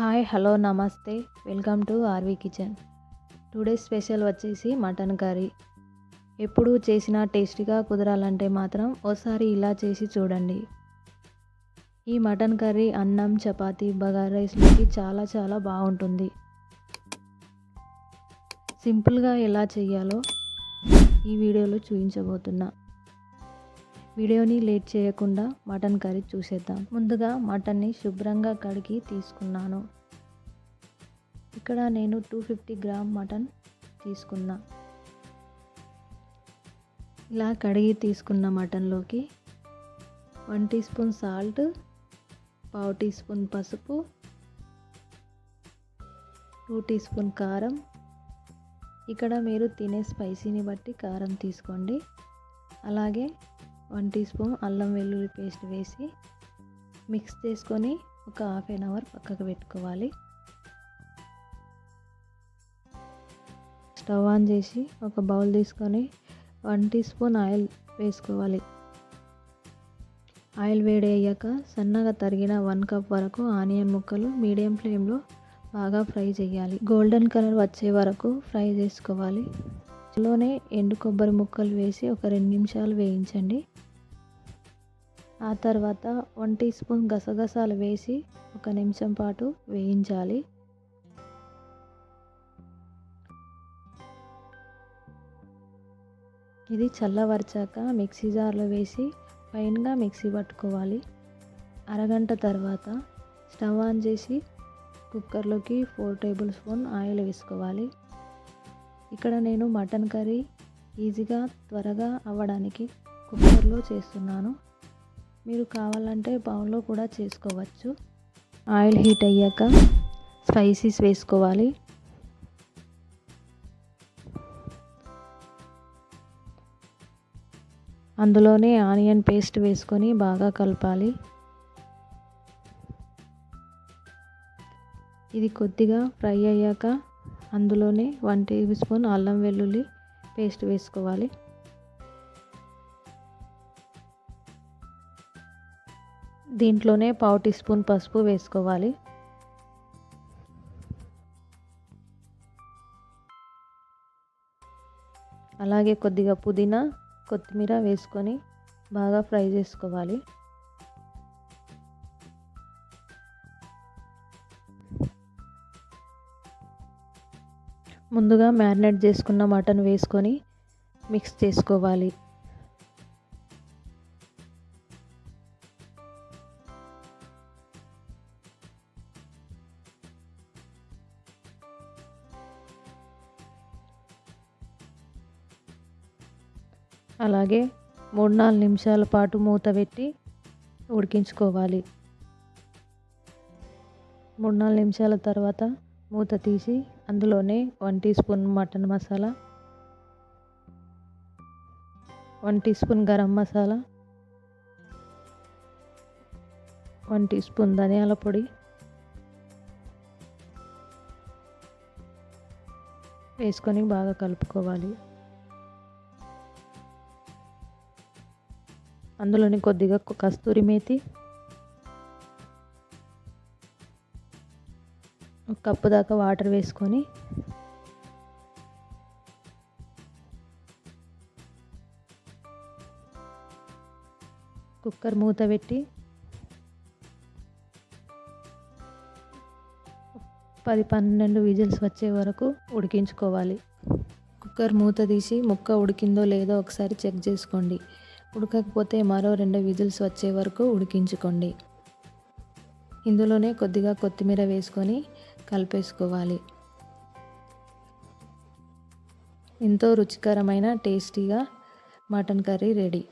Hi hello నమస్తే. Welcome to RV kitchen. Today special వచ్చేసి mutton curry. ఎప్పుడు చేసినా టేస్టీగా కుదరాలంటే మాత్రం ఓసారి ఇలా చేసి చూడండి. ఈ మటన్ కర్రీ అన్నం చపాతి బగారా రైస్లోకి చాలా చాలా బాగుంటుంది. సింపుల్గా ఎలా చేయాలో ఈ వీడియోలో చూపించబోతున్నా. వీడియోని లేట్ చేయకుండా మటన్ కర్రీ చూసేద్దాం. ముందుగా మటన్ని శుభ్రంగా కడిగి తీసుకున్నాను. ఇక్కడ నేను టూ ఫిఫ్టీ గ్రామ్ మటన్ తీసుకున్నా. ఇలా కడిగి తీసుకున్న మటన్లోకి వన్ టీ స్పూన్ సాల్ట్ పావు టీ స్పూన్ పసుపు టూ టీ స్పూన్ కారం. ఇక్కడ మీరు తినే స్పైసీని బట్టి కారం తీసుకోండి. అలాగే వన్ టీ స్పూన్ అల్లం వెల్లుల్లి పేస్ట్ వేసి మిక్స్ చేసుకొని ఒక హాఫ్ అన్ అవర్ పక్కకు పెట్టుకోవాలి. స్టవ్ ఆన్ చేసి ఒక బౌల్ తీసుకొని వన్ టీ స్పూన్ ఆయిల్ వేసుకోవాలి. ఆయిల్ వేడి అయ్యాక సన్నగా తరిగిన వన్ కప్ వరకు ఆనియన్ ముక్కలు మీడియం ఫ్లేమ్లో బాగా ఫ్రై చేయాలి. గోల్డెన్ కలర్ వచ్చే వరకు ఫ్రై చేసుకోవాలి. ఇందులోనే ఎండు కొబ్బరి ముక్కలు వేసి ఒక రెండు నిమిషాలు వేయించండి. ఆ తర్వాత వన్ టీ స్పూన్ గసగసాలు వేసి ఒక నిమిషం పాటు వేయించాలి. ఇది చల్లవరిచాక మిక్సీ జార్లో వేసి ఫైన్గా మిక్సీ పట్టుకోవాలి. అరగంట తర్వాత స్టవ్ ఆన్ చేసి కుక్కర్లోకి ఫోర్ టేబుల్ స్పూన్ ఆయిల్ వేసుకోవాలి. ఇక్కడ నేను మటన్ కర్రీ ఈజీగా త్వరగా అవ్వడానికి కుక్కర్లో చేస్తున్నాను. మీరు కావాలంటే బౌల్లో కూడా చేసుకోవచ్చు. ఆయిల్ హీట్ అయ్యాక స్పైసీస్ వేసుకోవాలి. అందులోనే ఆనియన్ పేస్ట్ వేసుకొని బాగా కలపాలి. ఇది కొద్దిగా ఫ్రై అయ్యాక అందులోనే వన్ టేబుల్ స్పూన్ అల్లం వెల్లుల్లి పేస్ట్ వేసుకోవాలి. దీంట్లోనే పావు టీ స్పూన్ పసుపు వేసుకోవాలి. అలాగే కొద్దిగా పుదీనా కొత్తిమీర వేసుకొని బాగా ఫ్రై చేసుకోవాలి. ముందుగా మ్యారినేట్ చేసుకున్న మటన్ వేసుకొని మిక్స్ చేసుకోవాలి. అలాగే మూడు నాలుగు నిమిషాల పాటు మూత పెట్టి ఉడికించుకోవాలి. మూడు నాలుగు నిమిషాల తర్వాత మూత తీసి అందులోనే one teaspoon mutton masala one teaspoon garam masala one teaspoon ధనియాల పొడి వేసుకొని బాగా కలుపుకోవాలి. అందులోని కొద్దిగా కస్తూరి మేతి ఒక కప్పు దాకా వాటర్ వేసుకొని కుక్కర్ మూత పెట్టి పది పన్నెండు విజిల్స్ వచ్చే వరకు ఉడికించుకోవాలి. కుక్కర్ మూత తీసి ముక్క ఉడికిందో లేదో ఒకసారి చెక్ చేసుకోండి. ఉడకకపోతే మరో రెండు విజిల్స్ వచ్చే వరకు ఉడికించుకోండి. ఇందులోనే కొద్దిగా కొత్తిమీర వేసుకొని కలిపేసుకోవాలి. ఎంతో రుచికరమైన టేస్టీగా మటన్ కర్రీ రెడీ.